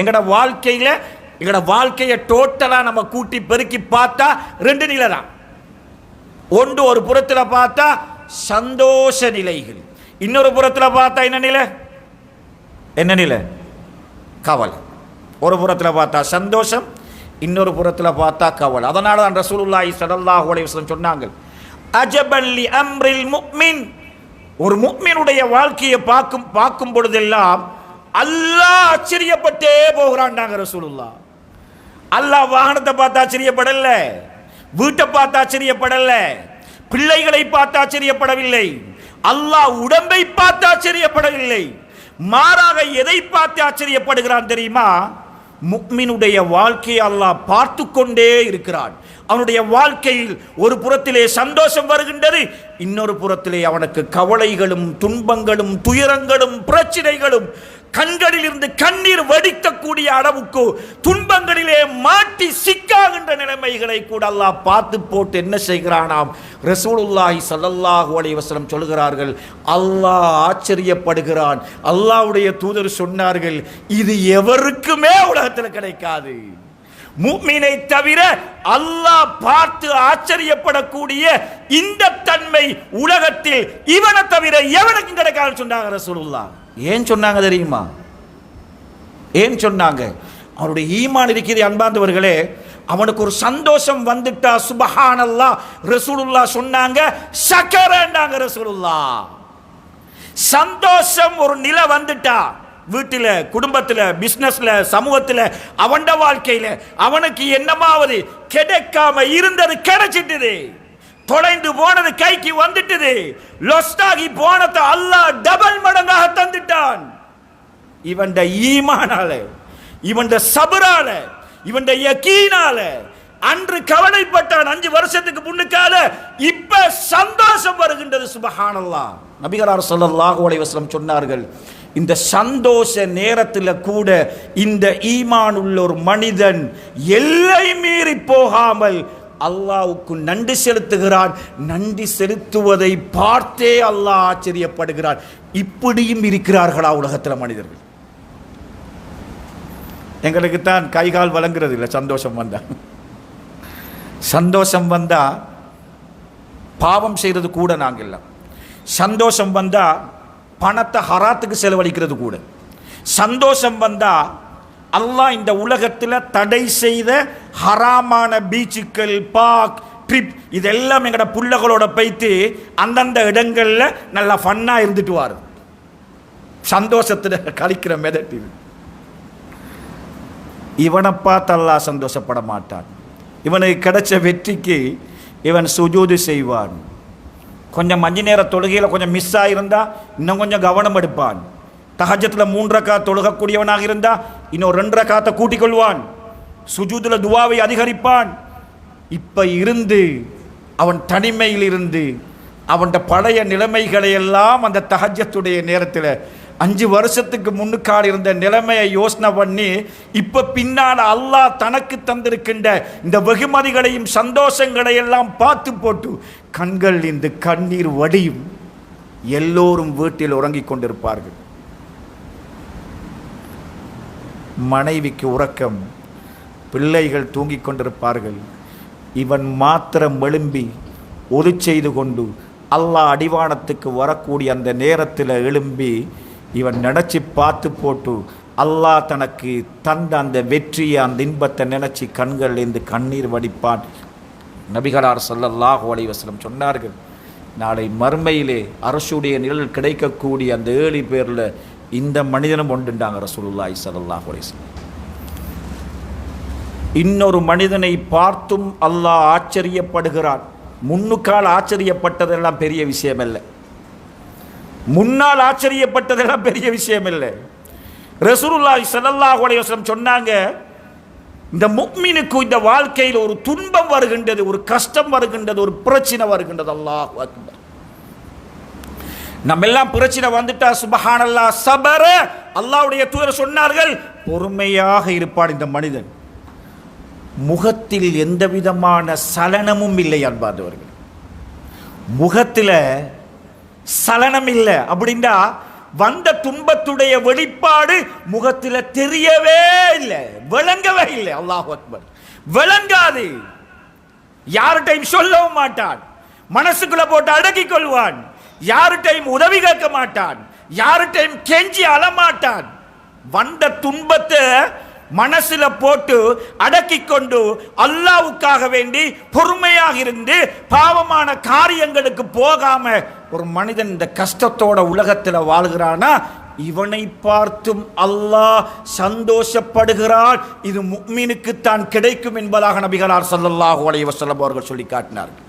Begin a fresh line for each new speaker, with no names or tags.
எங்கட வாழ்க்கையில எங்கட வாழ்க்கையை டோட்டலா நம்ம கூட்டி பெருக்கி பார்த்தா ரெண்டு நிலை தான். ஒன்று ஒரு புறத்துல பார்த்தா சந்தோஷ நிலைகள். இன்னொரு புறத்துல பார்த்தா என்ன நிலை? என்ன நிலை? கவலை. ஒரு புறத்துல பார்த்தா சந்தோஷம் இன்னொரு புறத்துல பார்த்தா கவலை. அதனால தான் ரசூலுல்லாஹி சடல்லாஹ் உலகம் சொன்னாங்க அஜபல்லி அம்ரில் முக்மின் ஒரு முக்மினுடைய வாழ்க்கையை பார்க்கும் பார்க்கும் பொழுதெல்லாம் அல்லாஹ் ஆச்சரியப்பட்டே போகிறான்டாங்க ரசூலுல்லா அல்லாஹ் வாகனத்தை பார்த்து ஆச்சரியப்படல வீட்டை பார்த்து ஆச்சரியப்படல பிள்ளைகளை பார்த்து ஆச்சரியப்படவில்லை அல்லாஹ் உடம்பை பார்த்து ஆச்சரியப்படவில்லை மாறாக எதை பார்த்து ஆச்சரியப்படுகிறான் தெரியுமா? முக்மினுடைய வாழ்க்கையை அல்லாஹ் பார்த்து கொண்டே இருக்கிறான். அவனுடைய வாழ்க்கையில் ஒரு புறத்திலே சந்தோஷம் வருகின்றது இன்னொரு புறத்திலே அவனுக்கு கவலைகளும் துன்பங்களும் துயரங்களும் பிரச்சனைகளும் கண்களில் இருந்து கண்ணீர் வடிக்கக்கூடிய அளவுக்கு துன்பங்களிலே மாட்டி சிக்கா நிலைமைகளை கூட அல்லாஹ் பார்த்து போட்டு என்ன செய்கிறானாம்? ரசூலுல்லாஹி சல்லல்லாஹு அலி வசலம் சொல்கிறார்கள் அல்லாஹ் ஆச்சரியப்படுகிறான். அல்லாஹ்வுடைய தூதர் சொன்னார்கள் இது எவருக்குமே உலகத்தில் கிடைக்காது. முஃமினை தவிர அல்லாஹ் பார்த்து ஆச்சரியப்படக்கூடிய இந்த தன்மை உலகத்தில் இவனை தவிர எவனுக்கும் கிடைக்காதுன்னு சொன்னாங்க ரசூலுல்லா ஏன் சொன்னாங்க தெரியுமா? ஏன் சொன்னாங்க? அவருடைய ஈமான் இருக்கிறது அன்பார்ந்தவர்களே அவனுக்கு ஒரு சந்தோஷம் வந்துட்டா சுபஹானல்லா. ரசூலுல்லா சொன்னாங்க சக்கரண்டாங்க ரசூலுல்லா. சந்தோஷம் ஒரு நிலை வந்துட்டா. வீட்டில் குடும்பத்தில் பிஸ்னஸில் சமூகத்தில் அவண்ட வாழ்க்கையில் அவனுக்கு என்னமாவது கிடைக்காம இருந்தது கிடைச்சிட்டுது. தொலைந்து போனது கைக்கு வந்துட்டது. லொஸ்டாகி போனதை அல்லாஹ் டபுள் மடங்காக தந்துட்டான். இவன் ஈமானால இவன் சபரால இவன்ட யக்கீனால அன்று கவலைப்பட்டான் அஞ்சு வருஷத்துக்கு முன்னுக்கால இப்ப சந்தோஷம் வருகின்றது சுபஹானல்லா. நபிகரார் சொல்லல்லாஹு அலைவாஸ்லம் சொன்னார்கள் இந்த சந்தோஷ நேரத்தில் கூட இந்த ஈமான் உள்ள ஒரு மனிதன் எல்லை மீறி போகாமல் அல்லாவுக்கு நன்றி செலுத்துகிறான். நன்றி செலுத்துவதை பார்த்தே அல்லாஹ் ஆச்சரியப்படுகிறான். இப்படியும் இருக்கிறார்களா உலகத்தில் மனிதர்கள்? எங்களுக்கு தான் கை கால் வழங்குறது இல்லை சந்தோஷம் வந்தால் சந்தோஷம் வந்தால் பாவம் செய்கிறது கூட நாங்கள் இல்லை. சந்தோஷம் வந்தால் பணத்தை ஹராத்துக்கு செலவழிக்கிறது கூட. சந்தோஷம் வந்தால் அல்லாஹ் இந்த உலகத்தில் தடை செய்த ஹராமான பீச்சுக்கள் பார்க் ட்ரிப் இதெல்லாம் எங்களோட புள்ளகளோட பைத்து அந்தந்த இடங்களில் நல்லா ஃபன்னாக இருந்துட்டு வாரு. சந்தோஷத்தில் கழிக்கிற மெதட் இவனை பார்த்து அல்லாஹ் சந்தோஷப்பட மாட்டான். இவனுக்கு கிடைச்ச வெற்றிக்கு இவன் சுஜூது செய்வான். கொஞ்சம் மஞ்சு நேர தொழுகையில் கொஞ்சம் மிஸ் ஆகியிருந்தால் இன்னும் கொஞ்சம் கவனம் எடுப்பான். தகஜத்தில் மூன்றக்கா தொழுகக்கூடியவனாக இருந்தா இன்னும் ரெண்டரை காத்தை கூட்டிக் கொள்வான். சுஜூதில் துவாவை அதிகரிப்பான். இப்போ இருந்து அவன் தனிமையில் இருந்து அவன் பழைய நிலைமைகளை எல்லாம் அந்த தகஜத்துடைய நேரத்தில் அஞ்சு வருஷத்துக்கு முன்னுக்கால் இருந்த நிலைமையை யோசனை பண்ணி இப்போ பின்னால் அல்லாஹ் தனக்கு தந்திருக்கின்ற இந்த வெகுமதிகளையும் சந்தோஷங்களை எல்லாம் பார்த்து போட்டு கண்கள் இந்த கண்ணீர் வடியும். எல்லோரும் வீட்டில் உறங்கிக் கொண்டிருப்பார்கள். மனைவிக்கு உறக்கம் பிள்ளைகள் தூங்கிக் கொண்டிருப்பார்கள். இவன் மாத்திரம் எழும்பி ஒது செய்து கொண்டு அல்லாஹ் அடிவானத்துக்கு வரக்கூடிய அந்த நேரத்தில் எழும்பி இவன் நினச்சி பார்த்து போட்டு அல்லாஹ் தனக்கு தந்த அந்த வெற்றியை அந்த இன்பத்தை நினச்சி கண்கள் கண்ணீர் வடிப்பான். நபிகளார் சல்லல்லாஹ் அலைஹி சொன்னார்கள் நாளை மறுமையிலே அரசுடைய நிழல் கிடைக்கக்கூடிய அந்த ஏழு பேரில் இந்த மனிதனும் ஒன்றுண்டாங்க ரசூலுல்லாய் சல்லாஹ் அலைஹி இன்னொரு மனிதனை பார்த்தும் அல்லாஹ் ஆச்சரியப்படுகிறான். முன்னுக்கால் ஆச்சரியப்பட்டதெல்லாம் பெரிய விஷயம் இல்லை முன்னால் ஆச்சரியப்பட்டதெல்லாம் பெரிய விஷயம் இல்லை ரசூலுல்லாஹி ஸல்லல்லாஹு அலைஹி வஸல்லம் சொன்னாங்க இந்த முக்மினுக்கு இந்த வாழ்க்கையில் ஒரு துன்பம் வருகின்றது ஒரு கஷ்டம் வருகின்றது ஒரு பிரச்சனை வருகின்றது. அல்லாஹ் அக்பர். நம்ம எல்லாம் பிரச்சனை வந்துட்டா சுபஹானல்லா சபர. அல்லாஹ்வுடைய தூதர் சொன்னார்கள் பொறுமையாக இருப்பான் இந்த மனிதன். முகத்தில் எந்த விதமான சலனமும் இல்லை அன்பார்ந்தவர்கள். முகத்தில் சலனம் இல்லை அப்படின்றா வந்த துன்பத்துடைய வெளிப்பாடு முகத்தில் தெரியவே இல்லை. விளங்கவே இல்லை. அல்லாஹ் அக்பர். விளங்காது. யார்கிட்டையும் சொல்லவும் மாட்டான். மனசுக்குள்ள போட்டு அடக்கி கொள்வான். யார்கிட்டையும் உதவி கேட்க மாட்டான். யார்கிட்டையும் கெஞ்சி அழமாட்டான். வந்த துன்பத்தை மனசுல போட்டு அடக்கி கொண்டு அல்லாவுக்காக வேண்டி பொறுமையாக இருந்து பாவமான காரியங்களுக்கு போகாம ஒரு மனிதன் இந்த கஷ்டத்தோட உலகத்தில் வாழ்கிறானா? இவனை பார்த்தும் அல்லாஹ் சந்தோஷப்படுகிறான். இது முக்மீனுக்கு தான் கிடைக்கும் என்பதாக நபிகளார் ஸல்லல்லாஹு அலைஹி அவர்கள் சொல்லி காட்டினார்கள்.